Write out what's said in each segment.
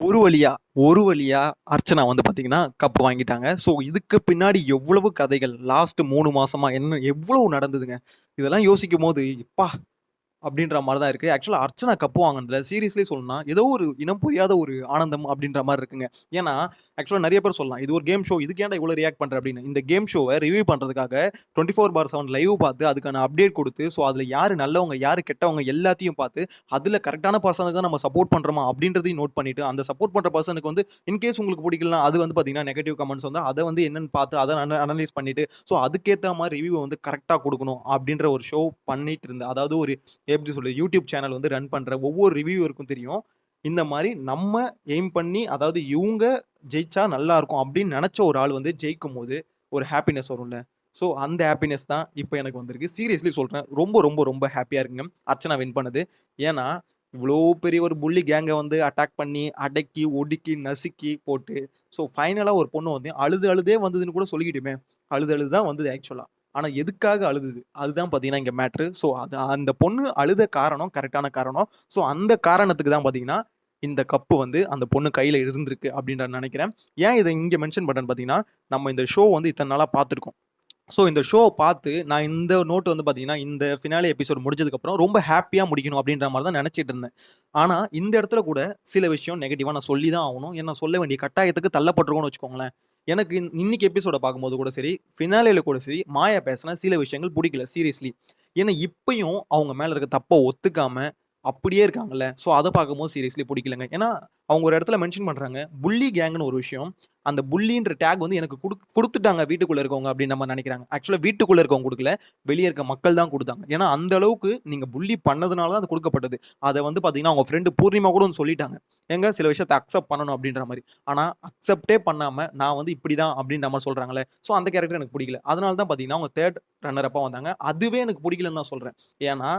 ஒரு வழியா ஒரு வழியா அர்ச்சனா வந்து பார்த்தீங்கன்னா, கப் வாங்கிட்டாங்க. ஸோ இதுக்கு பின்னாடி எவ்வளவு கதைகள் லாஸ்ட் மூணு மாசமா என்ன எவ்வளவு நடந்ததுங்க. இதெல்லாம் யோசிக்கும்போது, "எப்பா!" அப்படின்ற மாரி தான் இருக்கு. ஆக்சுவலா அர்ச்சனா கப்பு வாங்கினதுல சீரியஸ்லி சொல்லணும்னா, ஏதோ ஒரு இனம் புரியாத ஒரு ஆனந்தம் அப்படின்ற மாரி இருக்குங்க. ஏன்னா, ஆக்சுவலா நெறைய பேர் சொல்லலாம். "இது ஒரு கேம் ஷோ. இதுக்கு ஏன்டா இவ்வளோ ரியாக்ட் பண்ற?" அப்படின்னு. இந்த கேம் ஷோவ ரிவ்யூ பண்றதுக்காக 24/7 லைவ் பார்த்து, அதுக்கான அப்டேட் குடுத்து, ஸோ அதுல யாரு நல்லவங்க, யாரு கெட்டவங்க எல்லாத்தையும் பார்த்து, அதுல கரெக்ட்டான பெர்சனுக்கு தான் நம்ம சப்போர்ட் பண்றோமா அப்படின்றதையும் நோட் பண்ணிட்டு, அந்த சப்போர்ட் பண்ற பெர்சனுக்கு வந்து இன்கேஸ் உங்களுக்கு பிடிக்கலனா, அது வந்து பார்த்தீங்கன்னா, நெகட்டிவ் கமெண்ட்ஸ் வந்தா, அத வந்து என்னன்னு பார்த்து, அத அன அனலைஸ் பண்ணிட்டு, ஸோ அதுக்கேத்த மாரி ரிவ்யூவ வந்து கரெக்ட்டா குடுக்கணும் அப்படின்ற ஒரு ஷோ பண்ணிட்டு இருந்தேன். அதாவது ஒரு எப்படி சொல்றது? யூடியூப் சேனல் வந்து ரன் பண்ற ஒவ்வொரு ரிவ்யூவருக்கும் தெரியும். இந்த மாதிரி நம்ம எய்ம் பண்ணி, அதாவது இவங்க ஜெயிச்சா நல்லாருக்கும் அப்படின்னு நினச்ச ஒரு ஆள் வந்து ஜெயிக்கும்போது, ஒரு ஹாப்பினஸ் வரும்ல. ஸோ அந்த ஹாப்பினஸ் தான் இப்போ எனக்கு வந்திருக்கு. சீரியஸ்லி சொல்கிறேன் ரொம்ப, ரொம்ப, ரொம்ப ஹாப்பியாக இருக்குங்க. அர்ச்சனா வின் பண்ணது. ஏன்னா, இவ்வளோ பெரிய ஒரு புள்ளி கேங்கை வந்து அட்டாக் பண்ணி, அடக்கி, ஒடுக்கி, நசுக்கி போட்டு, ஸோ ஃபைனலாக ஒரு பொண்ணு வந்து அழுது அழுதே வந்ததுன்னு கூட சொல்லிக்கிட்டுமே. அழுது அழுது தான் வந்தது ஆக்சுவலாக ஆனால் எதுக்காக அழுதுது? அதுதான் பார்த்தீங்கன்னா இங்கே மேட்ரு. ஸோ அது அந்த பொண்ணு அழுத காரணம் கரெக்டான காரணம். ஸோ அந்த காரணத்துக்கு தான் பார்த்தீங்கன்னா, இந்த கப்பு வந்து அந்த பொண்ணு கையில் இருந்திருக்கு அப்படின்ற நான் ஏன் இதை இங்கே மென்ஷன் பண்ணுறேன்னு பார்த்தீங்கன்னா, நம்ம இந்த ஷோ வந்து இத்தனை நாளாக பார்த்துருக்கோம். ஸோ இந்த ஷோ பார்த்து நான் இந்த நோட்டு வந்து பார்த்தீங்கன்னா, இந்த ஃபினாலே எபிசோட் முடிஞ்சதுக்கப்புறம் ரொம்ப ஹாப்பியாக முடிக்கணும் அப்படின்ற மாதிரி தான் நினச்சிட்டு இருந்தேன். ஆனால் இந்த இடத்துல கூட சில விஷயம் நெகட்டிவாக நான் சொல்லி தான் ஆகணும் என்ன சொல்ல வேண்டிய கட்டாயத்துக்கு தள்ளப்பட்டிருக்கோன்னு வச்சுக்கோங்களேன். எனக்கு இன்னைக்கு எபிசோட பார்க்கும்போது கூட சரி, ஃபினாலேல கூட சரி, மாயா பேசினா சில விஷயங்கள் பிடிக்கல சீரியஸ்லி. ஏன்னா இப்பயும் அவங்க மேல இருக்க தப்பை ஒத்துக்காம, அப்படியே இருக்காங்கல்ல. ஸோ அதை பார்க்கும்போது சீரியஸ்லி பிடிக்கலங்க ஏன்னா, அவங்க ஒரு இடத்துல மென்ஷன் பண்ணுறாங்க புள்ளி கேங்னு ஒரு விஷயம். அந்த புல்லின்ற டேக் வந்து எனக்கு குடுக் கொடுத்துட்டாங்க வீட்டுக்குள்ள இருக்கவங்க அப்படின்னு நம்ம நினைக்கிறாங்க ஆக்சுவலாக வீட்டுக்குள்ள இருக்கவங்க கொடுக்கல வெளியே இருக்க மக்கள் தான் கொடுத்தாங்க ஏன்னா அந்த அளவுக்கு நீங்க புள்ளி பண்ணதுனால தான் அது கொடுக்கப்பட்டது அதை வந்து பார்த்தீங்கன்னா, அவங்க ஃப்ரெண்டு பூர்ணிமா கூட சொல்லிட்டாங்க. எங்க சில விஷயத்த அக்செப்ட் பண்ணணும் அப்படின்ற மாதிரி ஆனால் அக்செப்டே பண்ணாம, நான் வந்து இப்படிதான் அப்படின்ற மாதிரி சொல்கிறாங்களே ஸோ அந்த கேரக்டர் எனக்கு பிடிக்கல அதனால தான் பார்த்தீங்கன்னா, அவங்க தேர்ட் ரன்னர் அப்பா வந்தாங்க. அதுவே எனக்கு பிடிக்கலன்னு தான் சொல்றேன். ஏன்னா,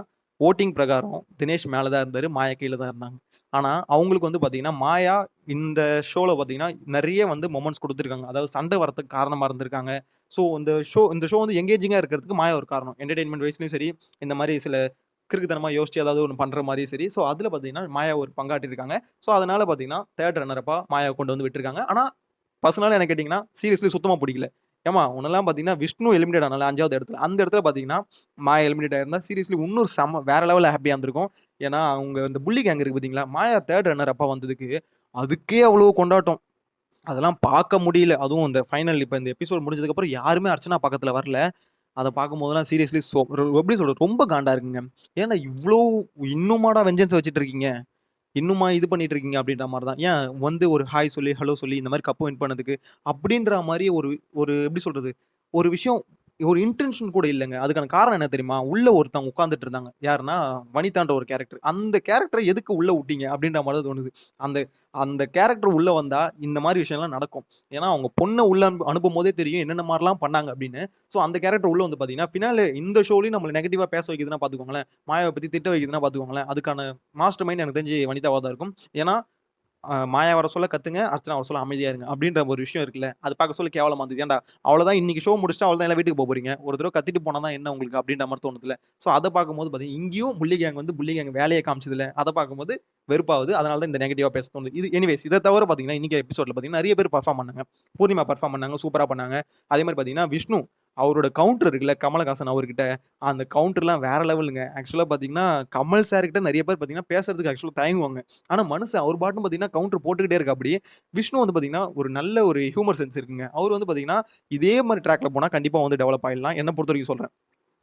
ஓட்டிங் பிரகாரம் தினேஷ் மேலே தான் இருந்தார் மாயா கீழே தான் இருந்தாங்க. ஆனால் அவங்களுக்கு வந்து பார்த்தீங்கன்னா, மாயா இந்த ஷோவில் பார்த்தீங்கன்னா, நிறைய வந்து மொமெண்ட்ஸ் கொடுத்துருக்காங்க அதாவது சண்டை வரதுக்கு காரணமாக இருந்திருக்காங்க. ஸோ இந்த ஷோ இந்த ஷோ வந்து எங்கேஜிங்காக இருக்கிறதுக்கு மாயா ஒரு காரணம். என்டர்டெயின்மெண்ட் வயசுலையும் சரி, இந்த மாதிரி சில கிறுக்குத்தனமாக யோசிச்சு ஏதாவது ஒன்று பண்ணுற மாதிரியும் சரி, ஸோ அதில் பார்த்தீங்கன்னா, மாயா ஒரு பங்காற்றியிருக்காங்க. ஸோ அதனால் பார்த்தீங்கன்னா, தேர்ட் ரன்னரப்பாக மாயா கொண்டு வந்து விட்டுருக்காங்க. ஆனால் பர்சனலாக என்ன கேட்டிங்கன்னா சீரியஸ்லி சுத்தமாக பிடிக்கல ஏம்மா உன்னெல்லாம் பார்த்தீங்கன்னா, விஷ்ணு எலிமினேட் ஆனால அஞ்சாவது இடத்துல. அந்த இடத்துல பார்த்தீங்கன்னா, மாயா எலிமினேட் ஆயிருந்தா சீரியஸ்லி இன்னும் செம்ம வேற லெவலில் ஹாப்பியாக இருந்திருக்கும். ஏன்னா, அவங்க இந்த புள்ளி கேங் இருக்கு பார்த்தீங்களா? மாயா தேர்ட் ரன்னர் அப்பா வந்ததுக்கு, அதுக்கே அவ்வளோ கொண்டாட்டம். அதெல்லாம் பார்க்க முடியல. அதுவும் இந்த ஃபைனல் இப்போ இந்த எபிசோட் முடிஞ்சதுக்கப்புறம் யாருமே அர்ச்சனா பக்கத்தில் வரல. அதை பார்க்கும்போதெல்லாம் சீரியஸ்லி சோ எப்படி சொல்கிறது ரொம்ப காண்டாக இருக்குங்க. ஏன்னா இவ்வளோ இன்னுமாடா வெஞ்சன்ஸ் வச்சுட்டு இருக்கீங்க? இன்னுமா இது பண்ணிட்டு இருக்கீங்க? அப்படின்ற மாதிரி தான். ஏன் வந்து ஒரு ஹாய் சொல்லி, ஹலோ சொல்லி இந்த மாதிரி கப்பு வின் பண்ணதுக்கு, அப்படின்ற மாதிரி ஒரு ஒரு எப்படி சொல்றது? ஒரு விஷயம் ஒரு இன்டென்ஷன் கூட இல்லைங்க அதுக்கான காரணம் என்ன தெரியுமா? உள்ள ஒருத்தவங்க உட்காந்துட்டு இருந்தாங்க. யாருன்னா, வனிதான்ற ஒரு கேரக்டர். அந்த கேரக்டரை எதுக்கு உள்ள விட்டீங்க அப்படின்ற மாதிரி தோணுது. அந்த அந்த கேரக்டர் உள்ள வந்தா, இந்த மாதிரி விஷயம்லாம் நடக்கும். ஏன்னா, அவங்க பொண்ணை உள்ள அனுப்பும் அனுப்பும்போதே தெரியும் என்னென்ன மாதிரிலாம் பண்ணாங்க அப்படின்னு. ஸோ அந்த கேரக்டர் உள்ள வந்து பார்த்தீங்கன்னா, ஃபினாலே இந்த ஷோலையும் நம்மளை நெகட்டிவா பேச வைக்குதுன்னா பார்த்துக்கோங்களேன். மாயாவை பத்தி திட்ட வைக்குதுன்னா பார்த்துக்கோங்களேன். அதுக்கான மாஸ்டர் மைண்ட் எனக்கு தெரிஞ்சு வனிதாவாக தான் இருக்கும். ஏன்னா, மாயா வர சொல்ல கத்துங்க, அர்ச்சனா வர சொல்ல அமைதியா இருங்க. அப்படின்ற ஒரு விஷயம் இருக்குல்ல. அது பார்க்க சொல்ல கேவலமா இருந்தது. ஏன்டா, அவ்வளவுதான் இன்னைக்கு ஷோ முடிச்சுட்டு அவ்வளவுதான் எல்லாம் வீட்டுக்கு போப்போறீங்க. ஒரு தடவை கத்திட்டு போனா தான் என்ன உங்களுக்கு அப்படின்ற மாதிரி தோணுதுல ஸோ அதை பார்க்கும்போது பார்த்தீங்கன்னா, இங்கேயும் புல்லி கேங் வந்து புல்லி கேங் வேலையை காமிச்சதுல்ல. அதை பார்க்கும்போது வெறுப்பாவது அதனால தான் இந்த நெகட்டிவா பேச தோணுது. இது எனிவேஸ் இதை தவிர பார்த்தீங்கன்னா, இன்னைக்கு எபிசோட்ல பார்த்தீங்கன்னா, நிறைய பேர் பர்ஃபார்ம் பண்ணாங்க. பூர்ணிமா பர்ஃபார்ம் பண்ணாங்க. சூப்பரா பண்ணாங்க. அதே மாதிரி பார்த்தீங்கன்னா, விஷ்ணு அவரோட கவுண்டர் இருக்குல்ல, கமலஹாசன் அவர்கிட்ட, அந்த கவுண்டர்லாம் வேற லெவலுங்க. ஆக்சுவலாக பார்த்தீங்கன்னா, கமல் சார் நிறைய பேர் பார்த்தீங்கன்னா, பேசுறதுக்கு ஆக்சுவலாக தயங்குவாங்க. ஆனால் மனுஷன் அவர் பாட்டும் பார்த்தீங்கன்னா, கவுண்டர் போட்டுக்கிட்டே இருக்காப்படி. விஷ்ணு வந்து பார்த்தீங்கன்னா, ஒரு நல்ல ஒரு ஹியூமர் சென்ஸ் இருக்குங்க. அவர் வந்து பார்த்தீங்கன்னா, இதே மாதிரி ட்ராக்ல போனால் கண்டிப்பாக வந்து டெவலப் ஆயிடலாம். என்ன பொறுத்தவரைக்கும் சொல்கிறேன்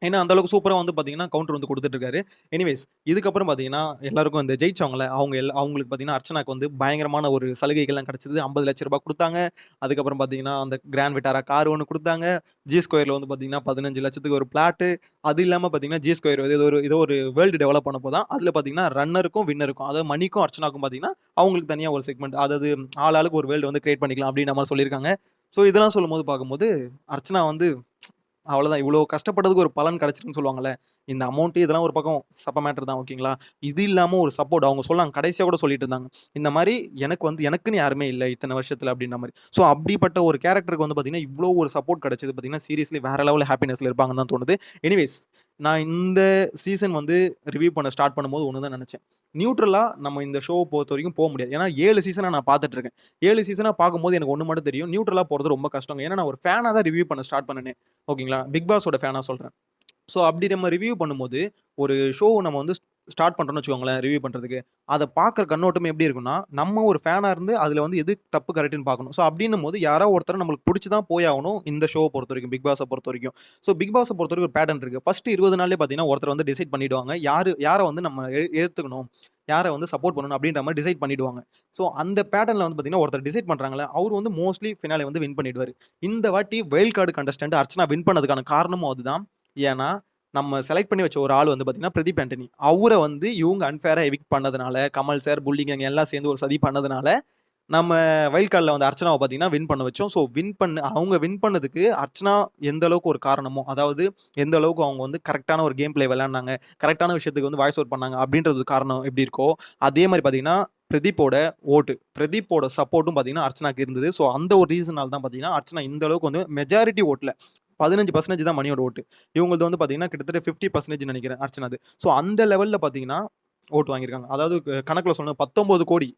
ஏன்னா, அந்த அளவுக்கு வந்து பார்த்தீங்கன்னா, கவுண்டர் வந்து குடுத்துட்டு இருக்காரு. எனிவேஸ் இதுக்கப்புறம் பார்த்தீங்கன்னா, எல்லாருக்கும் இந்த ஜெயிச்சவங்கள அவங்க எல் அவங்களுக்கு பார்த்தீங்கன்னா, அர்ச்சனாக்கு வந்து பயங்கரமான ஒரு சலுகைகள்லாம் கிடச்சிது ஐம்பது லட்ச ரூபாய் கொடுத்தாங்க அதுக்கப்புறம் பார்த்தீங்கன்னா, அந்த கிராண்ட் விட்டாரா கார் ஒன்று கொடுத்தாங்க ஜி ஸ்கொயரில் வந்து பார்த்தீங்கன்னா, 15,00,000க்கு ஒரு பிளாட்டு. அது இல்லாமல் பார்த்தீங்கன்னா, ஜி ஸ்கொயர் வந்து ஏதோ ஒரு ஏதோ ஒரு வேர்ல்டு டெவலப் பண்ண போதாம். அதில் பார்த்தீங்கன்னா, ரன்னருக்கும், வின்னருக்கும் அதாவது மணிக்கும், அர்ச்சனாக்கும் பார்த்தீங்கன்னா, அவங்களுக்கு தனியாக ஒரு செக்மெண்ட். அதாவது ஆள் ஆளுக்கு ஒரு வேர்ல்டு வந்து கிரியேட் பண்ணிக்கலாம் அப்படின்ற நம்ம சொல்லியிருக்காங்க. ஸோ இதெல்லாம் சொல்லும்போது பார்க்கும்போது, அர்ச்சனா வந்து அவ்வளோதான். இவ்வளோ கஷ்டப்பட்டதுக்கு ஒரு பலன் கிடச்சிருக்குன்னு சொல்லுவாங்கல்ல. இந்த அமௌண்ட்டு இதெல்லாம் ஒரு பக்கம் சப்ப மேட்டர் தான் ஓகேங்களா. இது இல்லாமல் ஒரு சப்போர்ட் அவங்க சொல்லாங்க கடைசியாக கூட சொல்லிட்டு இருந்தாங்க. இந்த மாதிரி எனக்கு வந்து எனக்குன்னு யாருமே இல்லை இத்தனை வருஷத்தில் அப்படின்ற மாதிரி ஸோ அப்படிப்பட்ட ஒரு கேரக்டருக்கு வந்து பார்த்தீங்கன்னா, இவ்வளோ ஒரு சப்போர்ட் கிடச்சிது பார்த்தீங்கன்னா, சீரியஸ்லி வேற லெவல் ஹாப்பினஸில் இருப்பாங்கன்னு தான் தோணுது. எனிவேஸ் நான் இந்த சீசன் வந்து ரிவ்யூ பண்ண ஸ்டார்ட் பண்ணும்போது ஒன்று தான் நினச்சேன் நியூட்ரலாக நம்ம இந்த ஷோவை பொறுத்த வரைக்கும் போக முடியாது. ஏன்னா ஏழு சீசனை நான் பார்த்துட்டு இருக்கேன். ஏழு சீசனாக பார்க்கும்போது எனக்கு ஒன்று மட்டும் தெரியும். நியூட்ரலாக போகிறது ரொம்ப கஷ்டம் ஏன்னா நான் ஒரு ஃபேனாக தான் ரிவ்யூ பண்ண ஸ்டார்ட் பண்ணனே. ஓகேங்களா? பிக் பாஸோட ஃபேனா சொல்கிறேன் ஸோ அப்படி நம்ம ரிவ்யூ பண்ணும்போது, ஒரு ஷோ நம்ம வந்து ஸ்டார்ட் பண்ணுறோம்னு வச்சுக்கோங்களேன், ரிவ்யூ பண்ணுறதுக்கு அதை பார்க்குற கண்ணோட்டம் எப்படி இருக்குன்னா நம்ம ஒரு ஃபேனாக இருந்து அதில் வந்து எது தப்பு, கரெக்டுன்னு பார்க்கணும். ஸோ அப்படின்னும் போது யாரோ ஒருத்தர் நம்மளுக்கு பிடிச்சி தான் போய் ஆகணும். இந்த பொறுத்த வரைக்கும் பிக் பாஸை பொறுத்த வரைக்கும் ஸோ பிக் பாஸை பொறுத்த வரைக்கும் ஒரு பேட்டர்ன் இருக்குது ஃபஸ்ட்டு இருபது நாளே பார்த்தீங்கன்னா, ஒருத்தர் வந்து டிசைட் பண்ணிடுவாங்க. யார் யாரை வந்து நம்ம எ யாரை வந்து சப்போர்ட் பண்ணணும் அப்படின்ற மாதிரி டிசைட் பண்ணிடுவாங்க. ஸோ அந்த பேட்டர்னில் வந்து பார்த்தீங்கன்னா, ஒருத்தர் டிசைட் பண்ணுறாங்களே அவரு வந்து மோஸ்ட்லி ஃபினாலே வந்து வின் பண்ணிடுவார் இந்த வாட்டி wild card contestant Archana win பண்ணதுக்கான காரணமும் அதுதான். ஏன்னா, நம்ம செலக்ட் பண்ணி வச்ச ஒரு ஆள் வந்து பார்த்தீங்கன்னா, பிரதீப் ஆண்டனி. அவரை வந்து இவங்க அன்ஃபேராக எவிக் பண்ணதுனால, கமல் சார், புல்லிங் அங்கே எல்லாம் சேர்ந்து ஒரு சதி பண்ணதுனால, நம்ம வைல்ட் கார்டில் வந்து அர்ச்சனாவை பார்த்தீங்கன்னா, வின் பண்ண வச்சோம். ஸோ வின் பண்ண அவங்க வின் பண்ணதுக்கு அர்ச்சனா எந்த அளவுக்கு ஒரு காரணமோ, அதாவது எந்த அளவுக்கு அவங்க வந்து கரெக்டான ஒரு கேம் பிளே விளையாண்டாங்க கரெக்டான விஷயத்துக்கு வந்து வாய்ஸ் அவுட் பண்ணாங்க அப்படின்றது காரணம் எப்படி இருக்கோ, அதே மாதிரி பார்த்தீங்கன்னா, பிரதீப்போட ஓட்டு, பிரதீப்போட சப்போர்ட்டும் பார்த்தீங்கன்னா, அர்ச்சனாக்கு இருந்தது. ஸோ அந்த ஒரு ரீசனால் தான் பார்த்தீங்கன்னா, அர்ச்சனா இந்த அளவுக்கு வந்து மெஜாரிட்டி ஓட்டில் பதினஞ்சு பர்சன்டேஜ் தான் மணியோட ஓட்டு. இவங்களது வந்து பார்த்தீங்கன்னா, கிட்டத்தட்ட ஃபிஃப்டி பர்சன்டேஜ் நினைக்கிறேன் அர்ச்சனாது. ஸோ அந்த லெவலில் பார்த்தீங்கன்னா, ஓட்டு வாங்கியிருக்காங்க. அதாவது கணக்கில் சொன்ன சொல்லணும் 19,00,00,000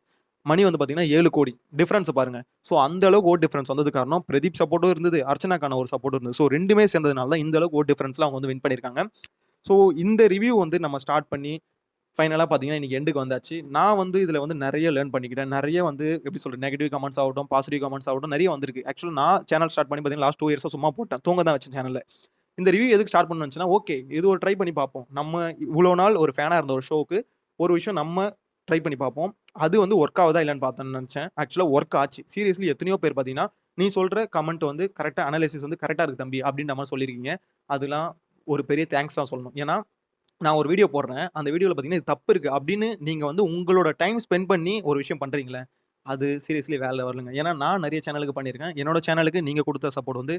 மணி வந்து பார்த்தீங்கன்னா ஏழு கோடி டிஃப்ரென்ஸ் பாருங்க. ஸோ அந்த அளவுக்கு ஓட் டிஃப்ரென்ஸ் வந்தது காரணம் பிரதீப் சப்போர்ட்டும் இருந்தது, அர்ச்சனாக்கான ஒரு சப்போர்ட்டும் இருந்தது. ஸோ ரெண்டுமே சேர்ந்ததுனால தான் இந்த அளவுக்கு ஓட் டிஃபரன்ஸ்ல அவங்க வந்து வின் பண்ணியிருக்காங்க. ஸோ இந்த ரிவ்யூ வந்து நம்ம ஸ்டார்ட் பண்ணி, ஃபைனலாக பார்த்தீங்கன்னா, இன்னைக்கு எண்டுக்கு வந்தாச்சு. நான் வந்து இதில் வந்து நிறைய லேர்ன் பண்ணிக்கிட்டேன். நிறைய வந்து எப்படி சொல்கிறது நெகட்டிவ் கமெண்ட்ஸ் ஆகட்டும், பாசிட்டிவ் கமெண்ட்ஸ் ஆகட்டும் நிறைய வந்திருக்கு. ஆக்சுவலாக நான் சேனல் ஸ்டார்ட் பண்ணி பார்த்தீங்கன்னா, லாஸ்ட் டூ இயர்ஸாக சும்மா போட்டேன். தூங்க தான் வச்சேன் சேனலில் இந்த ரிவ்யூ எதுக்கு ஸ்டார்ட் பண்ணுச்சுன்னா ஓகே இது ஒரு ட்ரை பண்ணி பார்ப்போம். நம்ம இவ்வளோ நாள் ஒரு ஃபேனாக இருந்த ஒரு ஷோவுக்கு, ஒரு விஷயம் நம்ம ட்ரை பண்ணி பார்ப்போம். அது வந்து ஒர்க் ஆகுதா இல்லைன்னு பார்த்தேன்னு நினச்சேன் ஆக்சுவலாக ஒர்க் ஆச்சு. சீரியஸ்லி எத்தனையோ பேர் பார்த்தீங்கன்னா, "நீ சொல்கிற கமெண்ட் வந்து கரெக்டாக அனாலிசிஸ் வந்து கரெக்டாக இருக்குது தம்பி" அப்படின்ற நம்ம சொல்லியிருக்கீங்க. அதெல்லாம் ஒரு பெரிய தேங்க்ஸ் தான் சொல்லணும். ஏன்னா, நான் ஒரு வீடியோ போடுறேன். அந்த வீடியோவில் பார்த்தீங்கன்னா, "இது தப்பு இருக்குது அப்படின்னு நீங்கள் வந்து உங்களோட டைம் ஸ்பெண்ட் பண்ணி ஒரு விஷயம் பண்ணுறீங்களே அது சீரியஸ்லி வேலை வரலங்க ஏன்னா நான் நிறைய சேனலுக்கு பண்ணியிருக்கேன். என்னோட சேனலுக்கு நீங்கள் கொடுத்த சப்போர்ட் வந்து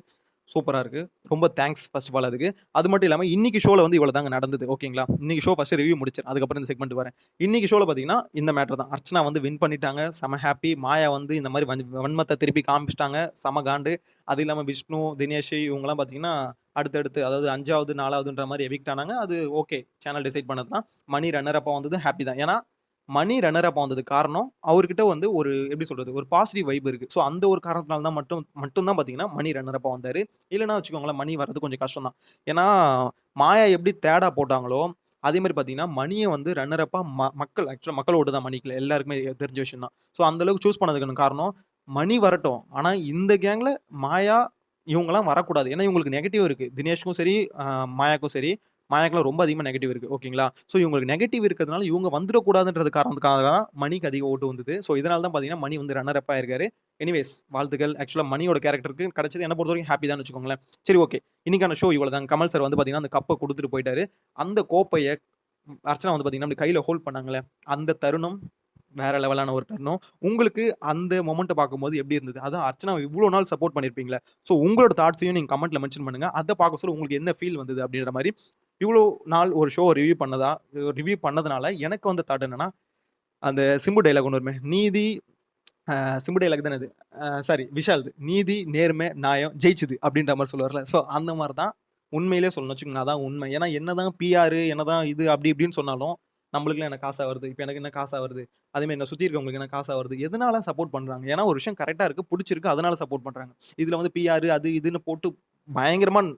சூப்பராக இருக்குது ரொம்ப தேங்க்ஸ் ஃபர்ஸ்ட் ஆஃப் ஆல் அதுக்கு. அது மட்டும் இல்லாமல் இன்னைக்கு ஷோவில் வந்து இவ்வளோ தாங்க நடந்தது. ஓகேங்களா? இன்னைக்கு ஷோ ஃபஸ்ட்டு ரிவ்யூ முடிச்சேன். அதுக்கப்புறம் இந்த செக்மெண்ட் வரேன். இன்னைக்கு ஷோவில் பார்த்தீங்கன்னா, இந்த மேட்டர் தான். அர்ச்சனா வந்து வின் பண்ணிட்டாங்க. செம ஹாப்பி மாயா வந்து இந்த மாதிரி வன் வன்மத்தை திருப்பி காமிச்சிட்டாங்க செம காண்டு. அது இல்லாமல் விஷ்ணு, தினேஷ் இவங்கெல்லாம் பார்த்தீங்கன்னா, அடுத்தடுத்து அதாவது அஞ்சாவது நாலாவதுன்ற மாதிரி எவிக்ட் ஆனாங்க. அது ஓகே. சேனல் டிசைட் பண்ணது தான். மணி ரன்னர் அப்பா வந்தது ஹாப்பி தான். ஏன்னா, மணி ரன்னரப் வந்தது வந்ததுக்கு காரணம், அவர்கிட்ட வந்து ஒரு எப்படி சொல்றது, ஒரு பாசிட்டிவ் வைப் இருக்கு. ஸோ அந்த ஒரு காரணத்தினால தான் மட்டும் மட்டும் தான் பார்த்தீங்கன்னா, மணி ரன்னர் வந்தார் இல்லைன்னா வச்சுக்கோங்களேன், மணி வர்றது கொஞ்சம் கஷ்டம் தான். ஏன்னா, மாயா எப்படி தேடா போட்டாங்களோ, அதே மாதிரி பார்த்தீங்கன்னா, மணியை வந்து ரன்னரப்பாக ம மக்கள் ஆக்சுவலாக மக்கள் ஓட்டு தான் மணிக்கல எல்லாருக்குமே தெரிஞ்ச விஷயம் தான். ஸோ அந்தளவுக்கு சூஸ் பண்ணதுக்கான காரணம், மணி வரட்டும். ஆனால் இந்த கேங்கில் மாயா இவங்கெல்லாம் வரக்கூடாது. ஏன்னா இவங்களுக்கு நெகட்டிவ் இருக்குது தினேஷ்க்கும் சரி, மாயாக்கும் சரி, மாயாக்குலாம் ரொம்ப அதிகமாக நெகட்டிவ் இருக்குது ஓகேங்களா? ஸோ இவங்களுக்கு நெகட்டிவ் இருக்கிறதுனால இவங்க வந்துடக்கூடாதுன்றது காரணத்துக்காக தான் மணிக்கு அதிக ஓட்டு வந்தது. ஸோ இதனால தான் பார்த்தீங்கன்னா, மணி வந்து ரன்னர் அப்பா ஆயிருக்காரு. எனிவேஸ் வாழ்த்துக்கள். ஆக்சுவலாக மணியோட கேரக்டருக்கு கிடைச்சது என்ன பொறுத்த வரைக்கும் ஹாப்பி தான் வச்சுக்கோங்களேன். சரி ஓகே. இன்னைக்கான ஷோ இவ்வளோ தான் கமல் சார் வந்து பார்த்தீங்கன்னா, அந்த கப்பை கொடுத்துட்டு போயிட்டாரு. அந்த கோப்பையை அர்ச்சனா வந்து பார்த்தீங்கன்னா, அப்படி கையில் ஹோல்ட் பண்ணாங்களே அந்த தருணம் வேற லெவலான ஒரு தருணம். உங்களுக்கு அந்த மொமெண்ட்டை பார்க்கும்போது எப்படி இருந்தது? அதான் அர்ச்சனா இவ்வளோ நாள் சப்போர்ட் பண்ணியிருப்பீங்களா ஸோ உங்களோட தாட்ஸையும் நீங்கள் கமெண்ட்டில் மென்ஷன் பண்ணுங்கள் அதை பார்க்க சொல்ல உங்களுக்கு என்ன ஃபீல் வந்தது அப்படின்ற மாதிரி இவ்வளோ நாள் ஒரு ஷோ ரிவ்யூ பண்ணதா ரிவ்யூ பண்ணதுனால எனக்கு வந்த தாட் என்னன்னா, அந்த சிம்பு டைலாக் ஒன்று வருமே, "நீதி" சிம்பு டைலாக் தானே அது. சாரி விஷால்து. "நீதி, நேர்மை, நியாயம் ஜெயிச்சுது அப்படின்ற மாதிரி சொல்லுவார்ல. ஸோ அந்த மாதிரி தான் உண்மையிலேயே சொல்லணும் வச்சுக்கோங்க. அதான் உண்மை. ஏன்னா என்னதான் பிஆர் என்னதான் இது அப்படி இப்படின்னு சொன்னாலும், நம்மளுக்குலாம் என்ன காசாக வருது? இப்போ எனக்கு என்ன காசாக வருது? அதே மாரி என்ன சுற்றி இருக்கவங்களுக்கு என்ன காசாக வருது? எதனால சப்போர்ட் பண்ணுறாங்க ஏன்னா ஒரு விஷயம் கரெக்டாக இருக்குது பிடிச்சிருக்கு அதனால சப்போர்ட் பண்ணுறாங்க இதில் வந்து பிஆர் அது இதுன்னு போட்டு பயங்கரமாக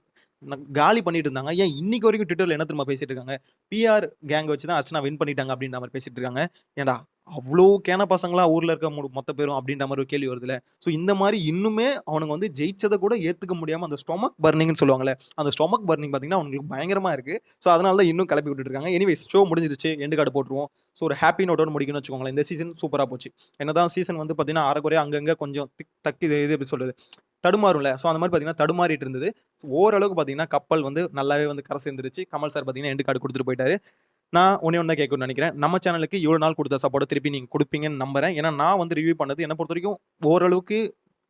காலி பண்ணிட்டு இருந்தாங்க. ஏன் இன்னைக்கு வரைக்கும் ட்விட்டர்ல என்ன திரும்ப பேசிட்டு இருக்காங்க? பிஆர் கேங் வச்சு தான் அர்ச்சனா வின் பண்ணிட்டாங்க அப்படின்ற மாதிரி பேசிட்டு இருக்காங்க. ஏன்டா அவ்வளோ கேன பசங்களா ஊர்ல இருக்க மொத்த பேரும் அப்படின்ற மாதிரி ஒரு கேள்வி வருதுல ஸோ இந்த மாதிரி இன்னுமே அவனுங்க வந்து ஜெயிச்சதை கூட ஏத்துக்க முடியாம அந்த ஸ்டொமக் பர்னிங்னு சொல்லுவாங்கல்ல. அந்த ஸ்டொமக் பர்னிங் பார்த்தீங்கன்னா, அவங்களுக்கு பயங்கரமா இருக்கு. ஸோ அதனால தான் இன்னும் கிளப்பி விட்டுட்டு இருக்காங்க. எனிவேஸ் ஷோ முடிஞ்சிருச்சு. எண்டு கார்டு போட்டுருவோம். ஸோ ஒரு ஹாப்பி நோட்டோட முடிக்கணும்னு வச்சுக்கோங்களேன். இந்த சீசன் சூப்பரா போச்சு. என்னதான் சீசன் வந்து பார்த்தீங்கன்னா, அரைக்குறையா அங்கங்க கொஞ்சம் திக் தக் இது எப்படி சொல்றது? தடுமாறும்ல. ஸோ அந்த மாதிரி பார்த்தீங்கன்னா, தடுமாறிட்டு இருந்தது. ஓரளவுக்கு பார்த்தீங்கன்னா, கப்பல் வந்து நல்லாவே வந்து கரை சேர்ந்துருச்சு. கமல் சார் பார்த்தீங்கன்னா, எண்டு கார்டு கொடுத்துட்டு போயிட்டாரு. நான் ஒன்றே ஒன்றா தான் கேட்கணும்னு நினைக்கிறேன் நம்ம சேனலுக்கு இவ்வளோ நாள் கொடுத்த சப்போர்ட்டை திருப்பி நீங்கள் கொடுப்பீங்கன்னு நம்புறேன். ஏன்னா நான் வந்து ரிவ்யூ பண்ணது என்னை பொறுத்த வரைக்கும் ஓரளவுக்கு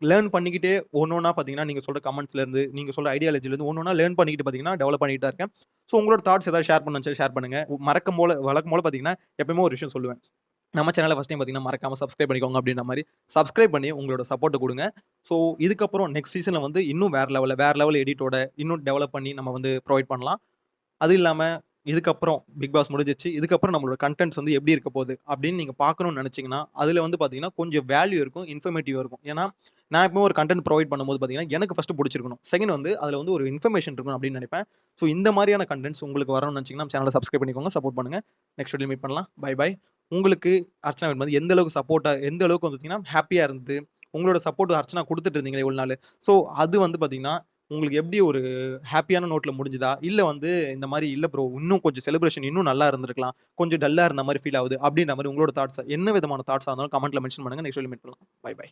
லேர்ன் பண்ணிக்கிட்டே ஒன்று ஒன்றா பார்த்தீங்கன்னா, நீங்கள் சொல்கிற கமெண்ட்ஸ்லேருந்து நீங்கள் சொல்கிற ஐடியாலஜிலேருந்து ஒன்று ஒன்றா லேர்ன் பண்ணிக்கிட்டு பார்த்தீங்கன்னா, டெவலப் பண்ணிட்டு இருக்கேன். ஸோ உங்களோட தாட்ஸ் ஏதாவது ஷேர் பண்ண ஷேர் பண்ணுங்கள் மறக்கும் போல வழக்கம் போல பார்த்தீங்கன்னா, எப்பயுமே ஒரு விஷயம் சொல்லுவேன். நம்ம சேனலை ஃபஸ்ட் டைம் பார்த்தீங்கன்னா, மறக்காம சப்ஸ்கிரைப் பண்ணிக்கோங்க அப்படின்ற மாதிரி சப்ஸ்கிரைப் பண்ணி உங்களோட சப்போர்ட் கொடுங்க ஸோ இதுக்கப்புறம் நெக்ஸ்ட் சீசனில் வந்து இன்னும் வேறு லெவலில் வேறு லெவல் எடிட்டோட இன்னும் டெவலப் பண்ணி நம்ம வந்து ப்ரொவைட் பண்ணலாம். அது இல்லாமல் இதுக்கப்புறம் பிக் பாஸ் முடிஞ்சிச்சு இதுக்கப்புறம் நம்மளோட கண்டென்ட்ஸ் வந்து எப்படி இருக்க போகுது அப்படின்னு நீங்கள் பார்க்கணும்னு நினச்சிங்கன்னா அதில் வந்து பார்த்தீங்கன்னா, கொஞ்சம் வேல்யூ இருக்கும். இன்ஃபர்மேட்டிவ் இருக்கும். ஏன்னா, நான் எப்பவும் ஒரு கண்டென்ட் ப்ரொவைட் பண்ணும்போது பார்த்தீங்கன்னா, எனக்கு ஃபஸ்ட்டு பிடிச்சிருக்கணும் செகண்ட் வந்து அதில் வந்து ஒரு இன்ஃபர்மேஷன் இருக்கணும் அப்படின்னு நினைப்பேன் ஸோ இந்த மாதிரியான கண்டென்ட்ஸ் உங்களுக்கு வரணும்னு நினச்சிங்கன்னா நம்ம சேனலை சப்ஸ்கிரைப் பண்ணிக்கோங்க. சப்போர்ட் பண்ணுங்கள் நெக்ஸ்ட் வீடியோல மீட் பண்ணலாம். Bye bye. உங்களுக்கு அர்ச்சனா வந்து எந்த அளவுக்கு சப்போர்ட்டாக எந்த அளவுக்கு வந்து பார்த்தீங்கன்னா, ஹாப்பியாக இருந்து உங்களோட சப்போர்ட் அர்ச்சனா கொடுத்துட்டு இருந்தீங்களே இவ்வளோ நாள் ஸோ அது வந்து பார்த்தீங்கன்னா, உங்களுக்கு எப்படி ஒரு ஹாப்பியான நோட்டில் முடிஞ்சுதா? இல்லை வந்து இந்த மாதிரி இல்லை ப்ரோ இன்னும் கொஞ்சம் செலிப்ரேஷன் இன்னும் நல்லா இருந்திருக்கலாம். கொஞ்சம் டல்லாக இருந்த மாதிரி ஃபீல் ஆகுது அப்படின்ற மாதிரி உங்களோட தாட்ஸ் என்ன விதமான தாட்ஸாக இருந்தாலும் கமெண்ட்ல மென்ஷன் பண்ணுங்கள் நெக்ஸ்ட் மீட் பண்ணலாம். Bye bye.